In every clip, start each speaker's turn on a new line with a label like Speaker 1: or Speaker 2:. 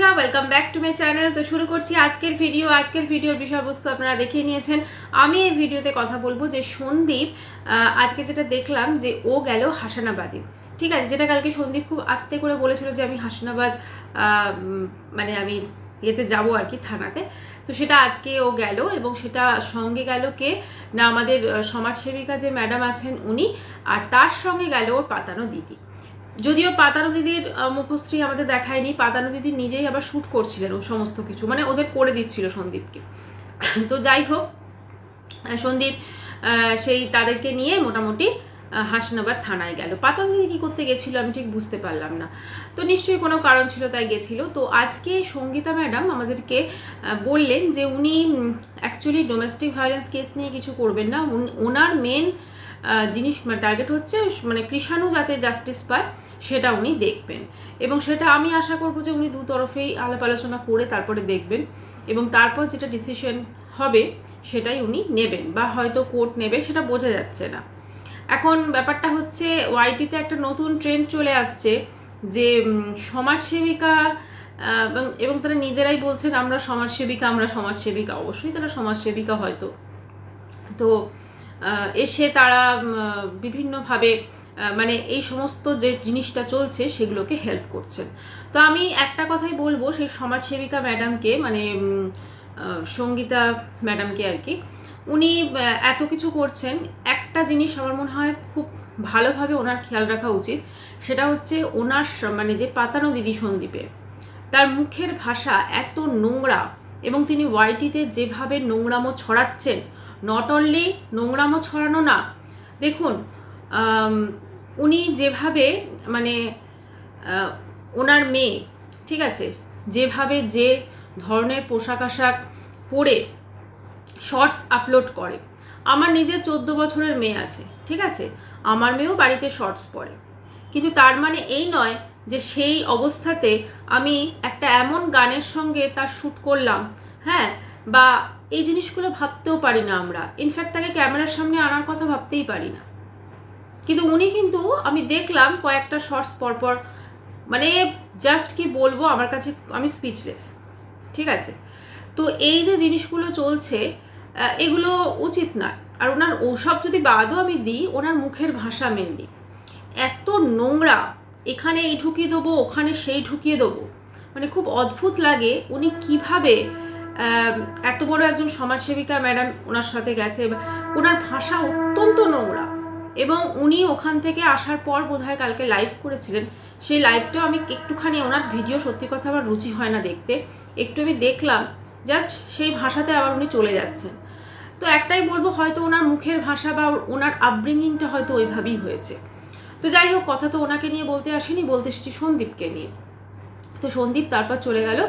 Speaker 1: বন্ধুরা welcome back to my channel তো শুরু করছি আজকের ভিডিও আজকের ভিডিওর বিষয়বস্তু আপনারা দেখে নিয়েছেন। আমি এই ভিডিওতে কথা বলব যে সন্দীপ আজকে যেটা দেখলাম যে ও গেল হাসানাবাদে। ঠিক আছে, যেটা কালকে সন্দীপ খুব আস্তে করে বলেছিল যে আমি হাসানাবাদ মানে আমি ইয়েতে যাব আর কি থানাতে। তো সেটা আজকে ও গেল এবং সেটা সঙ্গে গেল কে? না, আমাদের সমাজসেবিকা যে ম্যাডাম আছেন উনি, আর তার সঙ্গে গেল ওর পাতানো দিদি। যদিও পাতানো দিদির মুখশ্রী আমাদের দেখায়নি, পাতানো দিদি নিজেই আবার শ্যুট করছিলেন ও সমস্ত কিছু মানে ওদের করে দিচ্ছিল সন্দীপকে। তো যাই হোক সন্দীপ সেই তাদেরকে নিয়ে মোটামুটি হাসনাবাদ থানায় গেল। পাতানো দিদি কী করতে গেছিল আমি ঠিক বুঝতে পারলাম না। তো নিশ্চয়ই কোনো কারণ ছিল তাই গেছিল। তো আজকে সঙ্গীতা ম্যাডাম আমাদেরকে বললেন যে উনি অ্যাকচুয়ালি ডোমেস্টিক ভায়োলেন্স কেস নিয়ে কিছু করবেন না। ওনার মেন জিনিস টার্গেট হচ্ছে মানে কৃষাণু যাতে জাস্টিস পায়, সেটা উনি দেখবেন। এবং সেটা আমি আশা করব যে উনি দু তরফেই আলাপ আলোচনা করে তারপরে দেখবেন। এবং তারপর যেটা ডিসিশন হবে, সেটাই উনি নেবেন, বা হয়তো কোর্ট নেবে, সেটা বোঝা যাচ্ছে না। এখন ব্যাপারটা হচ্ছে ওয়াইটিতে একটা নতুন ট্রেন্ড চলে আসছে, যে সমাজসেবিকা এবং তারা নিজেরাই বলছেন, আমরা সমাজসেবিকা আমরা সমাজসেবিকা। অবশ্যই তারা সমাজসেবিকা হয়তো। তো এসে তারা বিভিন্নভাবে মানে এই সমস্ত যে জিনিসটা চলছে সেগুলোকে হেল্প করছেন। তো আমি একটা কথাই বলব, সেই সমাজসেবিকা ম্যাডামকে মানে সঙ্গীতা ম্যাডামকে আর কি, উনি এত কিছু করছেন। একটা জিনিস আমার মনে হয় খুব ভালোভাবে ওনার খেয়াল রাখা উচিত, সেটা হচ্ছে ওনার মানে যে পাতানো দিদি সন্দীপের, তার মুখের ভাষা এত নোংরা এবং তিনি ওয়াইটিতে যেভাবে নোংরামো ছড়াচ্ছেন নট অনলি নোংরামো ছড়ানো না, দেখুন উনি যেভাবে মানে ওনার মেয়ে, ঠিক আছে, যেভাবে যে ধরনের পোশাক আশাক পরে শর্টস আপলোড করে, আমার নিজের চোদ্দ বছরের মেয়ে আছে, ঠিক আছে, আমার মেয়েও বাড়িতে শর্টস পরে, কিন্তু তার মানে এই নয় যে সেই অবস্থাতে আমি একটা এমন গানের সঙ্গে তার শ্যুট করলাম হ্যাঁ বা এই জিনিসগুলো ভাবতেও পারি না আমরা। ইনফ্যাক্ট তাকে ক্যামেরার সামনে আনার কথা ভাবতেই পারি না। কিন্তু উনি কিন্তু, আমি দেখলাম কয়েকটা শর্টস পরপর মানে জাস্ট কি বলব, আমার কাছে, আমি স্পিচলেস ঠিক আছে? তো এই যে জিনিসগুলো চলছে এগুলো উচিত না আর ওনার ওসব যদি বাদও আমি দিই, ওনার মুখের ভাষা মেনলি এত নোংরা, এখানে এই ঢুকিয়ে দেবো, ওখানে সেই ঢুকিয়ে দেবো। মানে খুব অদ্ভুত লাগে উনি কীভাবে এত বড় একজন সমাজসেবিকা ম্যাডাম ওনার সাথে গেছে। ওনার ভাষা অত্যন্ত নোংরা এবং উনি ওখান থেকে আসার পর বোধহয় কালকে লাইভ করেছিলেন। সেই লাইভটাও আমি একটুখানি ওনার ভিডিও সত্যি কথা আমার রুচি হয় না দেখতে। একটু আমি দেখলাম জাস্ট সেই ভাষাতে আবার উনি চলে যাচ্ছেন। তো একটাই বলব, হয়তো ওনার মুখের ভাষা বা ওনার আপব্রিঙ্গিংটা হয়তো ওইভাবেই হয়েছে। তো যাই হোক, কথা তো ওনাকে নিয়ে বলতে আসেনি, বলতে এসেছি সন্দীপকে নিয়ে। তো সন্দীপ তারপর চলে গেল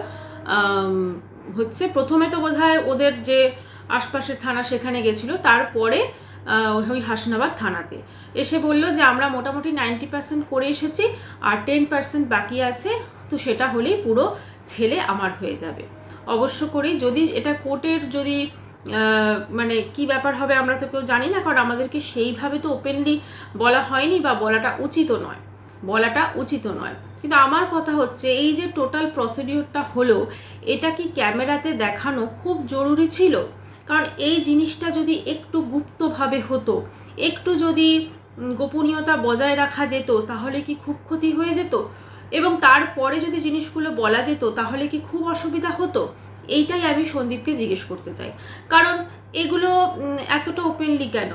Speaker 1: হচ্ছে, প্রথমে তো বোধহয় ওদের যে আশপাশের থানা সেখানে গেছিল, তারপরে ওই হাসনাবাদ থানাতে। এসে বলল যে, আমরা মোটামুটি নাইনটি পার্সেন্ট করে এসেছি, আর টেন পার্সেন্ট বাকি আছে, তো সেটা হলেই পুরো ছেলে আমার হয়ে যাবে। অবশ্য করেই যদি এটা কোর্টের যদি মানে কি ব্যাপার হবে আমরা তো কেউ জানি না, কারণ আমাদেরকে সেইভাবে তো ওপেনলি বলা হয়নি বা বলাটা উচিতও নয়। বলাটা উচিত নয়। কিন্তু আমার কথা হচ্ছে, এই যে টোটাল প্রসিডিওরটা হলো, এটা কি ক্যামেরাতে দেখানো খুব জরুরি ছিল? কারণ এই জিনিসটা যদি একটু গুপ্তভাবে হতো, একটু যদি গোপনীয়তা বজায় রাখা যেত, তাহলে কি খুব ক্ষতি হয়ে যেত? এবং তারপরে যদি জিনিসগুলো বলা যেত, তাহলে কি খুব অসুবিধা হতো? এইটাই আমি সন্দীপকে জিজ্ঞেস করতে চাই। কারণ এগুলো এতটা ওপেনলি কেন?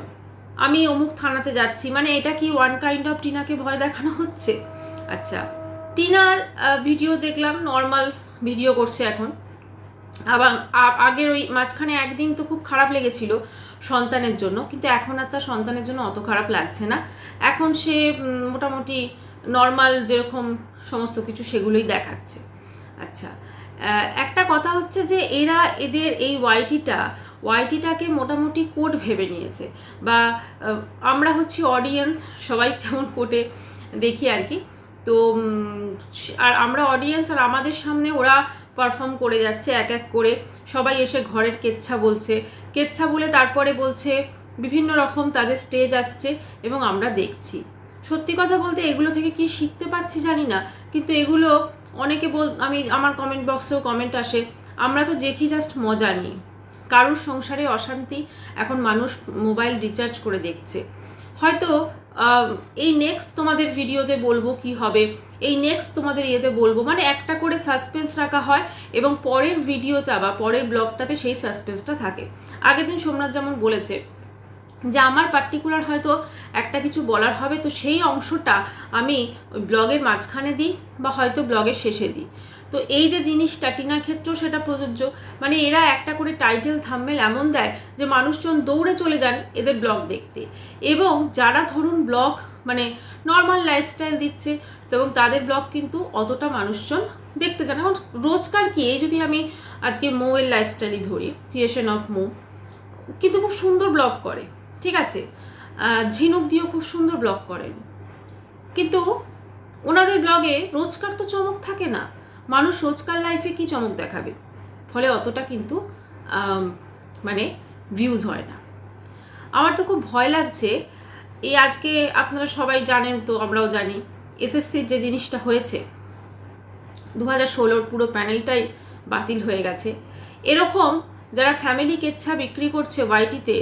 Speaker 1: আমি অমুক থানাতে যাচ্ছি মানে এটা কি ওয়ান কাইন্ড অফ টিনাকে ভয় দেখানো হচ্ছে? আচ্ছা। টিনার ভিডিও দেখলাম নর্মাল ভিডিও করছে এখন। আবার আগের ওই মাঝখানে একদিন তো খুব খারাপ লেগেছিল সন্তানের জন্য, কিন্তু এখন আর তার সন্তানের জন্য অত খারাপ লাগছে না। এখন সে মোটামুটি নর্মাল যেরকম সমস্ত কিছু সেগুলোই দেখাচ্ছে। আচ্ছা একটা কথা হচ্ছে যে এরা এদের এই ওয়াইটিটা ওয়াইটিটাকে মোটামুটি কোর্ট ভেবে নিয়েছে। বা আমরা হচ্ছি অডিয়েন্স সবাই যেমন কোটে দেখি আর কি। তো আর আমরা অডিয়েন্স আর আমাদের সামনে ওরা পারফর্ম করে যাচ্ছে এক এক করে। সবাই এসে ঘরের কেচ্ছা বলছে। কেচ্ছা বলে তারপরে বলছে, বিভিন্ন রকম তাদের স্টেজ আসছে এবং আমরা দেখছি। সত্যি কথা বলতে এগুলো থেকে কি শিখতে পাচ্ছি জানি না, কিন্তু এগুলো অনেকে বল, আমি, আমার কমেন্ট বক্সেও কমেন্ট আসে। আমরা তো দেখি জাস্ট মজা নিই কারুর সংসারে অশান্তি, এখন মানুষ মোবাইল রিচার্জ করে দেখছে। হয়তো এই নেক্সট তোমাদের ভিডিওতে বলব কি হবে। এই নেক্সট তোমাদের ইয়েতে বলব মানে একটা করে সাসপেন্স রাখা হয় এবং পরের ভিডিওতে বা পরের ব্লগটাতে সেই সাসপেন্সটা থাকে। আগের দিন সোমনাথ যেমন বলেছে যে আমার পার্টিকুলার হয়তো একটা কিছু বলার হবে, তো সেই অংশটা আমি ব্লগের মাঝখানে দিই বা হয়তো ব্লগের শেষে দিই। তো এই যে জিনিসটা টিনার ক্ষেত্রেও সেটা প্রযোজ্য। মানে এরা একটা করে টাইটেল থাম্বেল এমন দেয় যে মানুষজন দৌড়ে চলে যান এদের ব্লগ দেখতে। এবং যারা ধরুন ব্লগ মানে নর্মাল লাইফস্টাইল দিচ্ছে, এবং তাদের ব্লগ কিন্তু অতটা মানুষজন দেখতে চান এখন রোজকার কি? এই যদি আমি আজকে মোয়ের লাইফস্টাইলই ধরি ক্রিয়েশন অফ মো, কিন্তু খুব সুন্দর ব্লগ করে, ঠিক আছে? ঝিনুক দিয়েও খুব সুন্দর ব্লগ করেন। কিন্তু ওনাদের ব্লগে রোজকার তো চমক থাকে না। মানুষ রোজকার লাইফে কি চমক দেখাবে? ফলে অতটা কিন্তু মানে ভিউজ হয় না। আমার তো খুব ভয় লাগছে, এই আজকে আপনারা সবাই জানেন তো, আমরাও জানি এসএসসির যে জিনিসটা হয়েছে দু হাজার ষোলোর পুরো প্যানেলটাই বাতিল হয়ে গেছে। এরকম যারা ফ্যামিলি কেচ্ছা বিক্রি করছে ওয়াইটিতে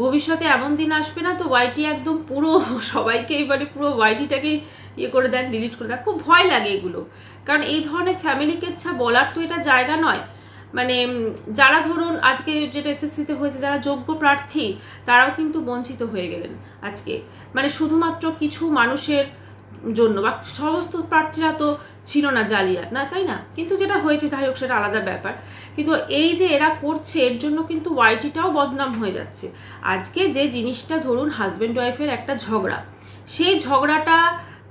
Speaker 1: ভবিষ্যতে এমন দিন আসবে না তো ওয়াইটি একদম পুরো সবাইকে এবারে পুরো ওয়াইটিটাকেই ইয়ে করে দেন ডিলিট করে দেন। খুব ভয় লাগে এগুলো। কারণ এই ধরনের ফ্যামিলিকে কেচ্ছা বলার তো এটা জায়গা নয়। মানে যারা ধরুন আজকে যেটা এসএসসিতে হয়েছে, যারা যোগ্য প্রার্থী, তারাও কিন্তু বঞ্চিত হয়ে গেলেন আজকে। মানে শুধুমাত্র কিছু মানুষের জন্য, বা সমস্ত প্রার্থীরা তো ছিল না জালিয়াত, না, তাই না? কিন্তু যেটা হয়েছে তাই হোক, সেটা আলাদা ব্যাপার। কিন্তু এই যে এরা করছে, এর জন্য কিন্তু ওয়াইটিটাও বদনাম হয়ে যাচ্ছে। আজকে যে জিনিসটা ধরুন হাজব্যান্ড ওয়াইফের একটা ঝগড়া, সেই ঝগড়াটা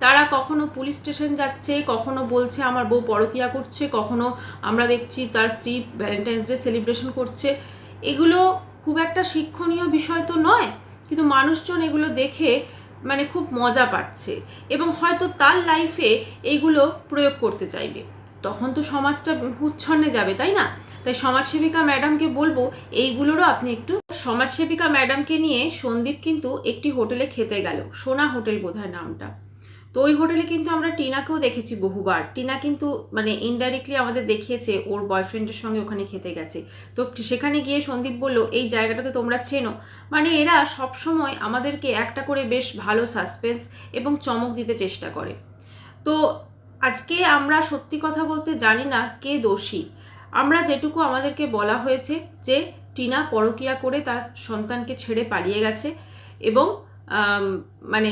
Speaker 1: তারা কখনো পুলিশ স্টেশন যাচ্ছে, কখনো বলছে, আমার বউ পরকিয়া করছে কখনো আমরা দেখছি তার স্ত্রী ভ্যালেন্টাইন্স ডে সেলিব্রেশন করছে। এগুলো খুব একটা শিক্ষণীয় বিষয় তো নয়, কিন্তু মানুষজন এগুলো দেখে মানে খুব মজা পাচ্ছে এবং হয়তো তার লাইফে এইগুলো প্রয়োগ করতে চাইবে। তখন তো সমাজটা উচ্ছন্নে যাবে, তাই না? তাই সমাজসেবিকা ম্যাডামকে বলব, এইগুলোরও আপনি একটু সমাজসেবিকা ম্যাডামকে নিয়ে সন্দীপ কিন্তু একটি হোটেলে খেতে গেল, সোনা হোটেল বোধহয় নামটা। তো ওই হোটেলে কিন্তু আমরা টিনাকেও দেখেছি বহুবার। টিনা কিন্তু মানে ইনডাইরেক্টলি আমাদের দেখিয়েছে ওর বয়ফ্রেন্ডের সঙ্গে ওখানে খেতে গেছে। তো সেখানে গিয়ে সন্দীপ বলল, এই জায়গাটাতে তোমরা চেনো। মানে এরা সবসময় আমাদেরকে একটা করে বেশ ভালো সাসপেন্স এবং চমক দিতে চেষ্টা করে। তো আজকে আমরা সত্যি কথা বলতে জানি না কে দোষী। আমরা যেটুকু আমাদেরকে বলা হয়েছে যে, টিনা পরকিয়া করে তার সন্তানকে ছেড়ে পালিয়ে গেছে এবং মানে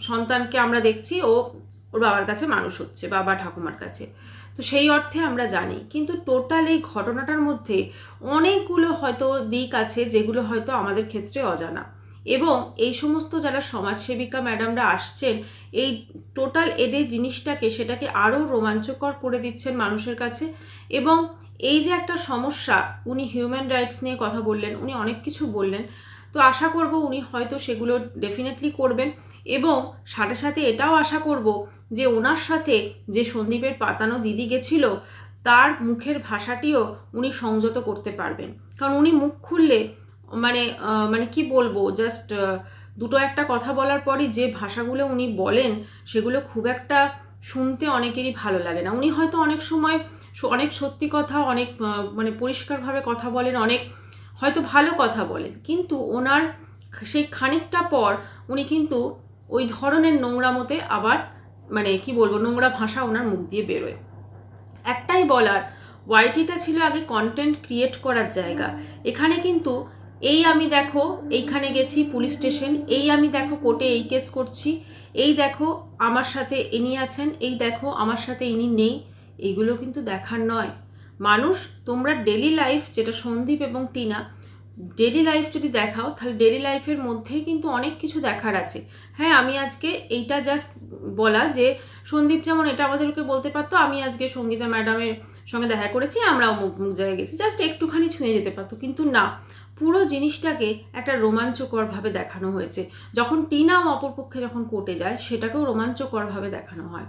Speaker 1: সন্তানকে আমরা দেখছি, ও ওর বাবার কাছে মানুষ হচ্ছে, বাবা ঠাকুমার কাছে। তো সেই অর্থে আমরা জানি। কিন্তু টোটাল এই ঘটনাটার মধ্যে অনেকগুলো হয়তো দিক আছে যেগুলো হয়তো আমাদের ক্ষেত্রে অজানা। এবং এই সমস্ত যারা সমাজসেবিকা ম্যাডামরা আসছেন, এই টোটাল এদের জিনিসটাকে, সেটাকে আরও রোমাঞ্চকর করে দিচ্ছেন মানুষের কাছে। এবং এই যে একটা সমস্যা, উনি হিউম্যান রাইটস নিয়ে কথা বললেন, উনি অনেক কিছু বললেন তো আশা করব উনি হয়তো সেগুলো ডেফিনেটলি করবেন এবং সাথে সাথে এটাও আশা করব যে ওনার সাথে যে সন্দীপের পাতানো দিদি গেছিল, তার মুখের ভাষাটিও উনি সংযত করতে পারবেন। কারণ উনি মুখ খুললে মানে মানে কি বলব জাস্ট দুটো একটা কথা বলার পরই যে ভাষাগুলো উনি বলেন, সেগুলো খুব একটা শুনতে অনেকেরই ভালো লাগে না। উনি হয়তো অনেক সময় অনেক সত্যি কথা, অনেক মানে পরিষ্কারভাবে কথা বলেন, অনেক হয়তো ভালো কথা বলেন, কিন্তু ওনার সেই খানিকটা পর উনি কিন্তু ওই ধরনের নোংরা মতে আবার মানে কি বলব, নোংরা ভাষা ওনার মুখ দিয়ে বেরোয়। একটাই বলার, ওয়াইটিটা ছিল আগে কন্টেন্ট ক্রিয়েট করার জায়গা। এখানে কিন্তু এই আমি দেখো, এইখানে গেছি পুলিশ স্টেশন এই আমি দেখো কোর্টে এই কেস করছি, এই দেখো আমার সাথে ইনি আছেন, এই দেখো আমার সাথে ইনি নেই, এগুলো কিন্তু দেখার নয়। মানুষ, তোমরা ডেলি লাইফ যেটা সন্দীপ এবং টিনা ডেলি লাইফ যদি দেখাও, তাহলে ডেলি লাইফের মধ্যেই কিন্তু অনেক কিছু দেখার আছে। হ্যাঁ আমি আজকে এইটা জাস্ট বলা যে, সন্দীপ যেমন এটা আমাদেরকে বলতে পারতো, আমি আজকে সঙ্গীতা ম্যাডামের সঙ্গে দেখা করেছি, আমরাও মুখ মুখ জায়গায় গেছি। জাস্ট একটুখানি ছুঁয়ে যেতে পারতো, কিন্তু না। পুরো জিনিসটাকে একটা রোমাঞ্চকরভাবে দেখানো হয়েছে। যখন টিনাও অপরপক্ষে যখন কোর্টে যায়, সেটাকেও রোমাঞ্চকরভাবে দেখানো হয়।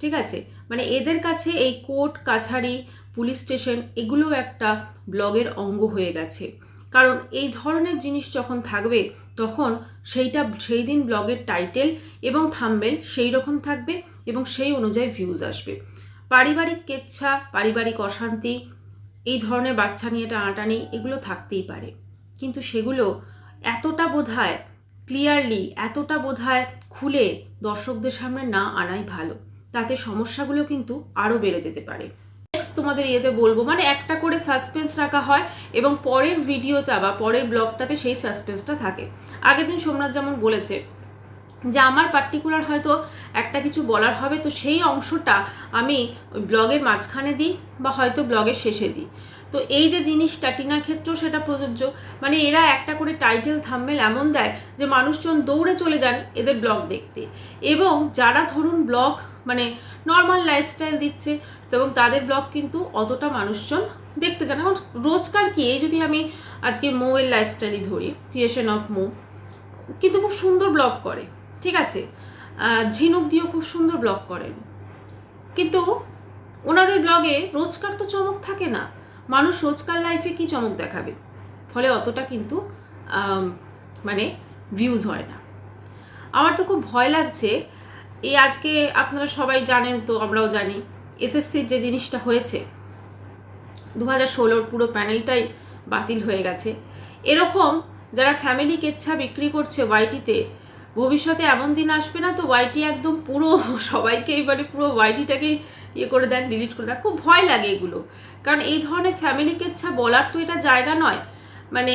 Speaker 1: ঠিক আছে? মানে এদের কাছে এই কোর্ট কাছারি পুলিশ স্টেশন এগুলোও একটা ব্লগের অঙ্গ হয়ে গেছে। কারণ এই ধরনের জিনিস যখন থাকবে, তখন সেইটা, সেই দিন ব্লগের টাইটেল এবং থাম্বেল সেই রকম থাকবে এবং সেই অনুযায়ী ভিউজ আসবে। পারিবারিক কেচ্ছা, পারিবারিক অশান্তি, এই ধরনের বাচ্চা নিয়ে টানাটানি এগুলো থাকতেই পারে। কিন্তু সেগুলো এতটা বোধহয় ক্লিয়ারলি এতটা বোধহয় খুলে দর্শকদের সামনে না আনাই ভালো। তাতে সমস্যাগুলো কিন্তু আরও বেড়ে যেতে পারে। নেক্সট তোমাদের ইয়েতে বলব মানে একটা করে সাসপেন্স রাখা হয় এবং পরের ভিডিওতে বা পরের ব্লগটাতে সেই সাসপেন্সটা থাকে। আগের দিন সোমনাথ যেমন বলেছে যে, আমার পার্টিকুলার হয়তো একটা কিছু বলার হবে, তো সেই অংশটা আমি ব্লগের মাঝখানে দিই বা হয়তো ব্লগের শেষে দিই। তো এই যে জিনিসটা টিনার ক্ষেত্রেও সেটা প্রযোজ্য। মানে এরা একটা করে টাইটেল থাম্বেল এমন দেয় যে, মানুষজন দৌড়ে চলে যান এদের ব্লগ দেখতে। এবং যারা ধরুন ব্লগ মানে নর্মাল লাইফস্টাইল দিচ্ছে এবং তাদের ব্লগ কিন্তু অতটা মানুষজন দেখতে যান এখন রোজকার কি? এই যদি আমি আজকে মোয়ের লাইফস্টাইলই ধরি ক্রিয়েশন অফ মো, কিন্তু খুব সুন্দর ব্লগ করে, ঠিক আছে? ঝিনুক দিয়েও খুব সুন্দর ব্লগ করেন। কিন্তু ওনাদের ব্লগে রোজকার তো চমক থাকে না। মানুষ রোজকার লাইফে কি চমক দেখাবে? ফলে অতটা কিন্তু মানে ভিউজ হয় না। আমার তো খুব ভয় লাগছে এই আজকে আপনারা সবাই জানেন তো, আমরাও জানি এসএসসির যে জিনিসটা হয়েছে দু হাজার ষোলোর পুরো প্যানেলটাই বাতিল হয়ে গেছে। এরকম যারা ফ্যামিলি কেচ্ছা বিক্রি করছে ওয়াইটিতে ভবিষ্যতে এমন দিন আসবে না তো ওয়াইটি একদম পুরো সবাইকে এবারে পুরো ওয়াইটিটাকেই ইয়ে করে দেন ডিলিট করে দেন। খুব ভয় লাগে এগুলো। কারণ এই ধরনের ফ্যামিলি কেচ্ছা বলার তো এটা জায়গা নয়। মানে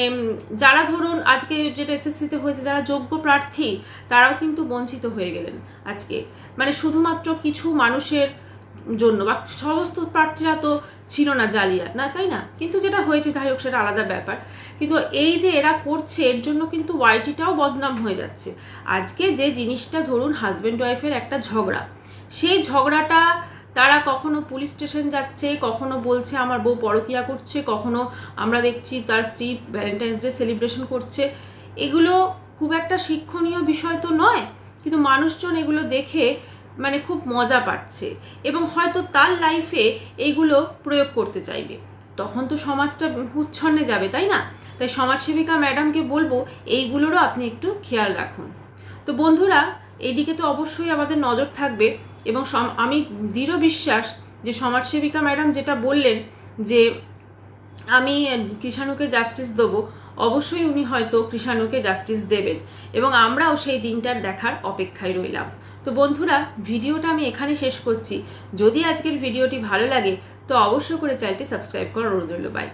Speaker 1: যারা ধরুন আজকে যেটা এসএসসিতে হয়েছে, যারা যোগ্য প্রার্থী, তারাও কিন্তু বঞ্চিত হয়ে গেলেন আজকে। মানে শুধুমাত্র কিছু মানুষের জন্য বা সমস্ত প্রার্থীরা তো ছিল না জালিয়াত, না তাই না? কিন্তু যেটা হয়েছে তাই হোক, সেটা আলাদা ব্যাপার। কিন্তু এই যে এরা করছে, এর জন্য কিন্তু ওয়াইটিটাও বদনাম হয়ে যাচ্ছে। আজকে যে জিনিসটা ধরুন হাজব্যান্ড ওয়াইফের একটা ঝগড়া, সেই ঝগড়াটা তারা কখনো পুলিশ স্টেশন যাচ্ছে, কখনো বলছে আমার বউ পরকিয়া করছে, কখনো আমরা দেখছি তার স্ত্রী ভ্যালেন্টাইন্স ডে সেলিব্রেশন করছে। এগুলো খুব একটা শিক্ষণীয় বিষয় তো নয়, কিন্তু মানুষজন এগুলো দেখে মানে খুব মজা পাচ্ছে এবং হয়তো তার লাইফে এইগুলো প্রয়োগ করতে চাইবে। তখন তো সমাজটা উচ্ছন্নে যাবে, তাই না? তাই সমাজসেবিকা ম্যাডামকে বলব, এইগুলোরও আপনি একটু খেয়াল রাখুন। তো বন্ধুরা, এইদিকে তো অবশ্যই আমাদের নজর থাকবে। এবং আমি দৃঢ় বিশ্বাস যে সমাজসেবিকা ম্যাডাম যেটা বললেন যে আমি কৃষাণুকে জাস্টিস দেবো, অবশ্যই উনি হয়তো কৃষাণুকে জাস্টিস দেবেন এবং আমরাও সেই দিনটার দেখার অপেক্ষায় রইলাম। তো বন্ধুরা, ভিডিওটা আমি এখানে শেষ করছি। যদি আজকের ভিডিওটি ভালো লাগে, তো অবশ্য করে চ্যানেলটি সাবস্ক্রাইব করার অনুরোধ বাই